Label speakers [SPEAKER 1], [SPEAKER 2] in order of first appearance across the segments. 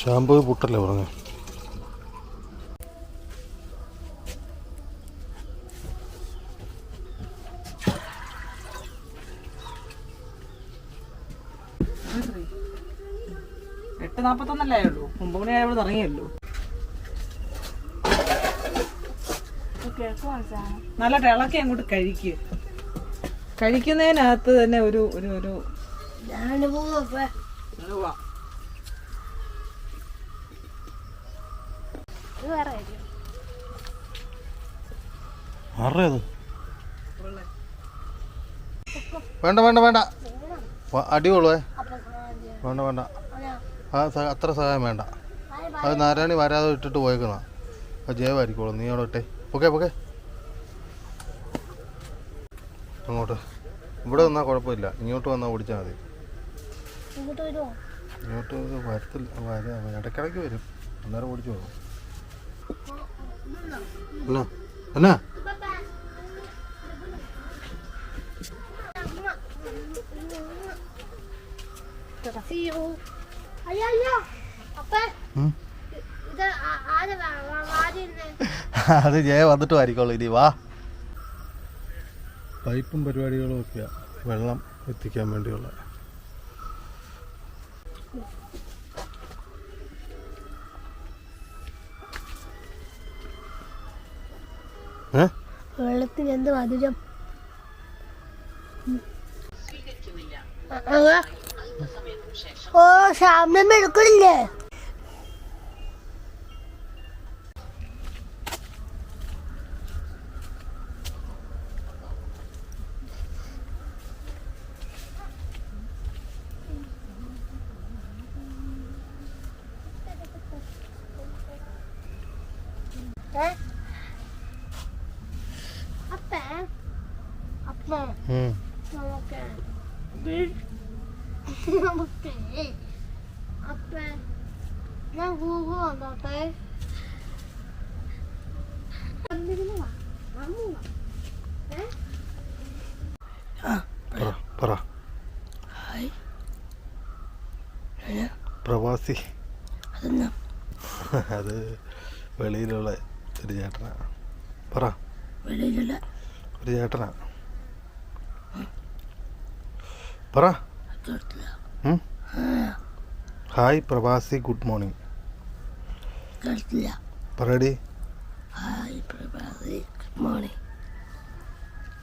[SPEAKER 1] Shampoo പുട്ടല്ലേ പറഞ്ഞു?
[SPEAKER 2] എട്ട് നാപ്പത്തൊന്നല്ലേ ആയുള്ളൂ. ഒമ്പത് മണി ആയവിടെ ഇറങ്ങിയല്ലോ. നല്ല ഇളക്കി അങ്ങോട്ട് കഴിക്കുക കഴിക്കുന്നതിനകത്ത് തന്നെ ഒരു ഒരു ഒരു
[SPEAKER 1] ആരുടെ വേണ്ട വേണ്ട വേണ്ട. വ- അടി കൊള്ളുവേ വേണ്ട വേണ്ട. ആ അത്ര സഹായം വേണ്ട. അത് നാരായണി വരാതെ ഇട്ടിട്ട് പോയേക്കണം അത് ജയവായിരിക്കോളൂ നീ അവിടെ ഇട്ടേ. ഓക്കെ ഓക്കെ അങ്ങോട്ട്. ഇവിടെ വന്നാൽ കുഴപ്പമില്ല. ഇങ്ങോട്ട് വന്നാൽ ഓടിച്ചാൽ മതി.
[SPEAKER 3] ഇങ്ങോട്ട് വരുമോ
[SPEAKER 1] ഇങ്ങോട്ട് വരത്തില്ല വരാ ഇടയ്ക്കിടയ്ക്ക് വരും. അന്നേരം ഓടിച്ചു പോകും. എന്നാ അത് ജയ വന്നിട്ട് ആയിരിക്കുള്ളൂ ഇനി വാ. പൈപ്പും പരിപാടികളും ഒക്കെയാ വെള്ളം എത്തിക്കാൻ വേണ്ടിയുള്ള.
[SPEAKER 3] വെള്ളത്തിന് എന്ത് മധുരം. ഓ സാമ്യം എടുക്കണില്ലേ ഏ? അപ്പ അപ്പ
[SPEAKER 1] ഉം.
[SPEAKER 3] നമുക്ക് വീ- നമുക്ക് അപ്പ ഞാൻ ഗൂഗിൾ വന്നോട്ടെ വന്നിരുന്നു വാ. വന്നു വാ. ഏ?
[SPEAKER 1] പറ പറ പ്രവാസി. അത് വെളിയിലുള്ള ഒരു ചേട്ടനാ. പറ.
[SPEAKER 3] വെളിയിലുള്ള?
[SPEAKER 1] ഒരു ചേട്ടനാ. പറ? ഹായ് പ്രവാസി ഗുഡ് മോർണിംഗ്.
[SPEAKER 3] കേട്ടില്ല
[SPEAKER 1] പറയടി.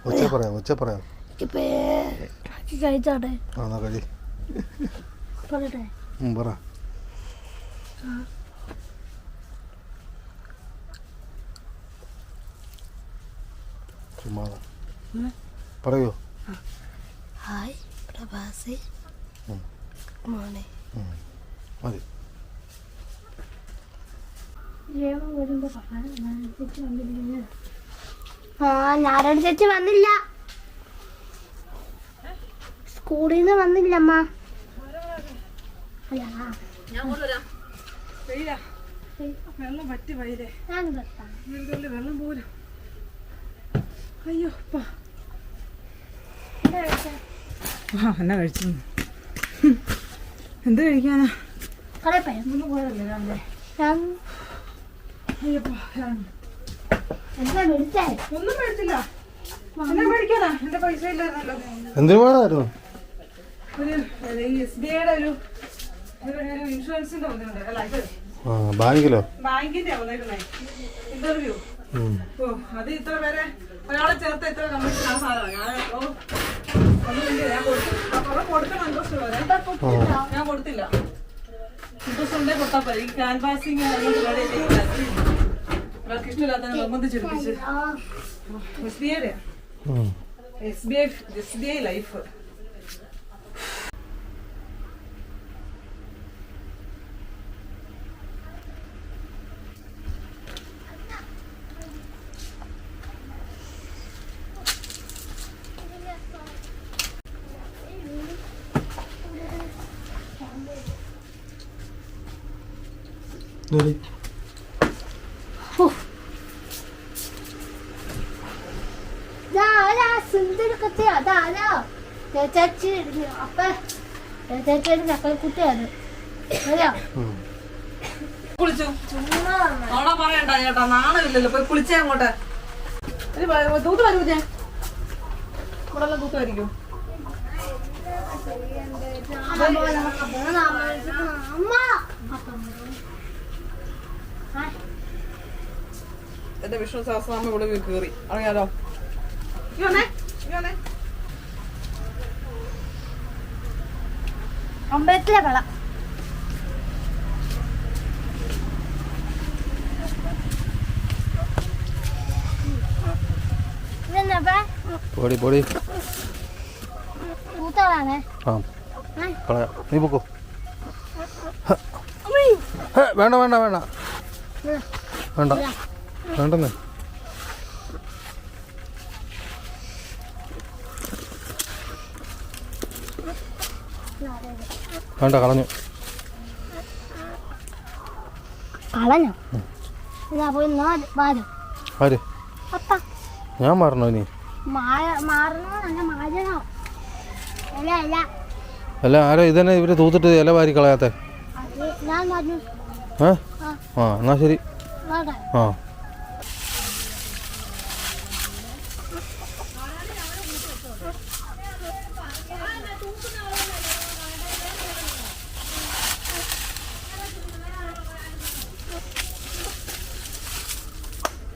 [SPEAKER 1] ഒച്ച പറയാം ഒച്ച പറയാം.
[SPEAKER 3] കഴിച്ചോട്ടെ.
[SPEAKER 1] ആ കഴി.
[SPEAKER 3] പറയട്ടെ.
[SPEAKER 1] പറ. പറയൂ.
[SPEAKER 3] ഹായ് പ്രഭാസി. Good morning.
[SPEAKER 1] മതി.
[SPEAKER 3] ആ നാരായണ ചേച്ചി വന്നില്ല. സ്കൂളിൽ നിന്ന് വന്നില്ല അമ്മ.
[SPEAKER 2] വെള്ളം പറ്റി വൈലേ വെള്ളം പോലും. അയ്യോ ആ എന്നാ കഴിച്ചു. എന്ത് കഴിക്കാനാ?
[SPEAKER 3] കടപ്പേ
[SPEAKER 2] ഒന്നും പോയതല്ലേ രാവിലെ
[SPEAKER 3] ഞാൻ
[SPEAKER 2] അയ്യപ്പാ ഞാൻ
[SPEAKER 3] എന്താ വിളിച്ചേ
[SPEAKER 2] ഒന്നും മേടിച്ചില്ല. എന്നാ മേടിക്കാനാ? എന്റെ പൈസ ഇല്ലായിരുന്നല്ലോ.
[SPEAKER 1] എന്തിനു പോയതായിരുന്നു
[SPEAKER 2] ഒരു എസ് ബി ഐയുടെ ഒരു ഇൻഷുറൻസിന്റെ ഒന്നുണ്ട് അല്ല ഇത്
[SPEAKER 1] ആ ബാങ്കിലോ?
[SPEAKER 2] ബാങ്കിന്റെ വന്നേക്കുന്നേ. ഇന്റർവ്യൂ. ഓ അത് ഇത്ര പേരെ ഒരാളെ ചേർത്ത് ഇത്ര കമ്മീഷൻ ആ സാധനം. ഞാൻ ഓ ഞാൻ കൊടുത്തു. ആ കുറെ കൊടുക്കണം ഇൻട്രസ്റ്റ് വരെ ഞാൻ കൊടുത്തില്ല. ഇൻട്രസ്റ്റ് ഉണ്ടേ കൊടുത്താൽ പോരെ. ഈ ക്യാൻവാസിങ് ഒരാൾക്ക് ഇഷ്ടമില്ലാത്ത നിർബന്ധിച്ചെടുപ്പിച്ച് എസ് ബി ഐയുടെ S B I S B I life.
[SPEAKER 1] ഇതെടി.
[SPEAKER 3] ഇതാരാ അപ്പ ചേച്ചാച്ചി ചേച്ചി ചക്കരക്കുട്ടിയാണ് അറിയോ
[SPEAKER 1] ഉം.
[SPEAKER 2] കുളിച്ചു?
[SPEAKER 3] ചുമ്മാ
[SPEAKER 2] നോടാ പറയണ്ട ചേട്ടാ നാണമില്ലല്ലോ. പോയി കുളിച്ചേ അങ്ങോട്ട്. ഒരു വ- തൂത്ത് വരൂ ഞാൻ എന്റെ വിഷ്ണു സഹസ്രനാമം ഇവിടെ കയറി അറിയാലോ ഇങ്ങ് വന്നേ, ഇങ്ങ് വന്നേ.
[SPEAKER 3] അമ്പലത്തിലെ ഇതെന്നപ്പ
[SPEAKER 1] പൊടി പൊടി. ആ. കളയാം. നീ പൊക്കോ. വേണ്ട വേണ്ട വേണ്ട. വേണ്ട. വേണ്ടെന്നേ. വേണ്ട കളഞ്ഞു.
[SPEAKER 3] കളഞ്ഞു?
[SPEAKER 1] ആര് ഞാൻ മാറണോ ഇനി?
[SPEAKER 3] മാറണോ? അല്ല
[SPEAKER 1] ആരോ ഇതന്നെ ഇവർ തൂത്തിട്ട് ഇല വാരി കളയാത്ത?
[SPEAKER 3] ആ.
[SPEAKER 1] എന്നാ ശരി. ആ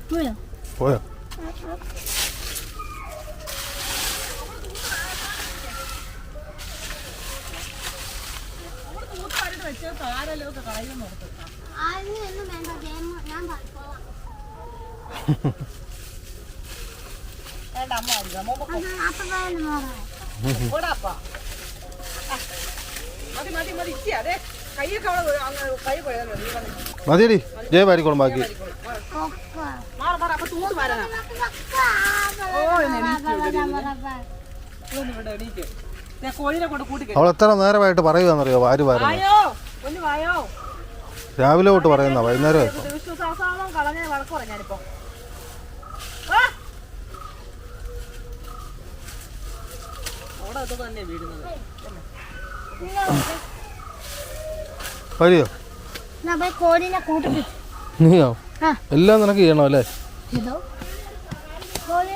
[SPEAKER 3] പോയോ
[SPEAKER 1] പോയോ
[SPEAKER 2] ഇവിടെ ഒക്കെ
[SPEAKER 3] വേണ്ട ഗെയിം ഞാൻ പോവാം
[SPEAKER 2] വേണ്ട, അമ്മ വാരിക്കാം. അമ്മ പൊക്കോ.
[SPEAKER 3] അപ്പം
[SPEAKER 2] പോടാ അപ്പാ. ആ. മതി മതി മതി ഇച്ചി അതെ കൈയൊക്കെ അവിടെ വീ- അങ്ങ് കൈ പോയാലോ നീ വന്ന്.
[SPEAKER 1] മതിയടി ജയ വാരിക്കോളും ബാക്കി
[SPEAKER 3] കൊക്ക
[SPEAKER 2] മാറ് മാറ് അപ്പൊ തൂത്ത് വാരാനാ ഓ എന്നെ ഇവിടെ എണീക്ക്
[SPEAKER 1] അവൾ എത്ര നേരമായിട്ട് പറയുകയെന്നറിയോ ആര്
[SPEAKER 2] വായോ
[SPEAKER 1] രാവിലെ തൊട്ട് പറയുന്ന വൈകുന്നേരം വരിയോ? നീയോ? എല്ലാം നിനക്ക് ചെയ്യണോ അല്ലേ
[SPEAKER 3] ഇതോ കോഴി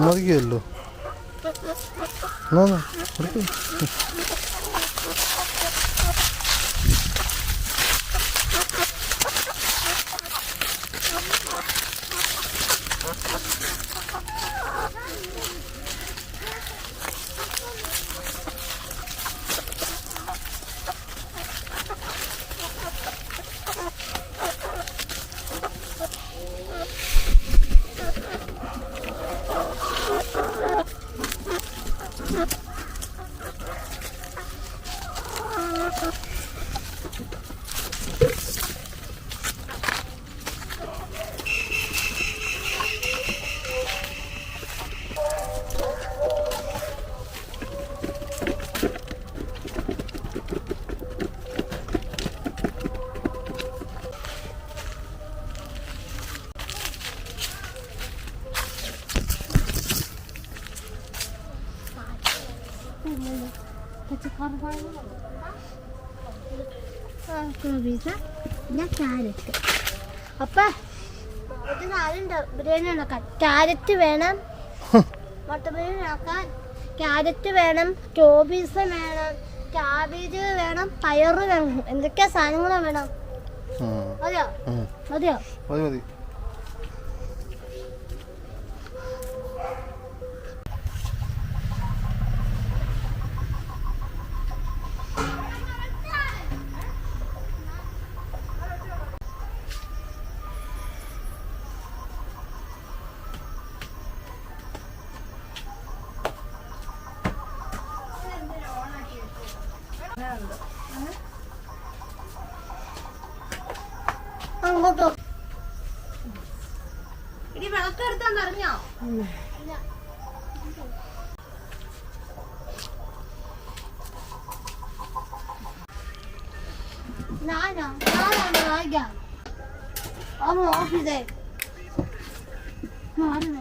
[SPEAKER 3] No hielo. 어, 뭐,
[SPEAKER 1] 뭐.
[SPEAKER 3] 같이
[SPEAKER 1] 가루 사는 거 എന്നാ,
[SPEAKER 3] പിന്നെ ക്യാരറ്റ് അപ്പ ഇത് നാലുണ്ട് ബിരിയാണി ഉണ്ടാക്കാൻ. ക്യാരറ്റ് വേണം. മുട്ട ബിരിയാണി ഉണ്ടാക്കാൻ. ക്യാരറ്റ് വേണം. ടോബീസ് വേണം. ക്യാബേജ് വേണം. പയറ് വേണം. എന്തൊക്കെ സാധനങ്ങളും വേണം. മതിയോ. മതിയോ?
[SPEAKER 1] മതി മതി
[SPEAKER 3] അങ്ങോട്ടോ
[SPEAKER 2] ഇനി വിളക്ക് എടുത്താൻ അറിഞ്ഞോ
[SPEAKER 3] ഞാനോ ഞാനാണ് വായിക്കാം ഓഫീസേ ആരും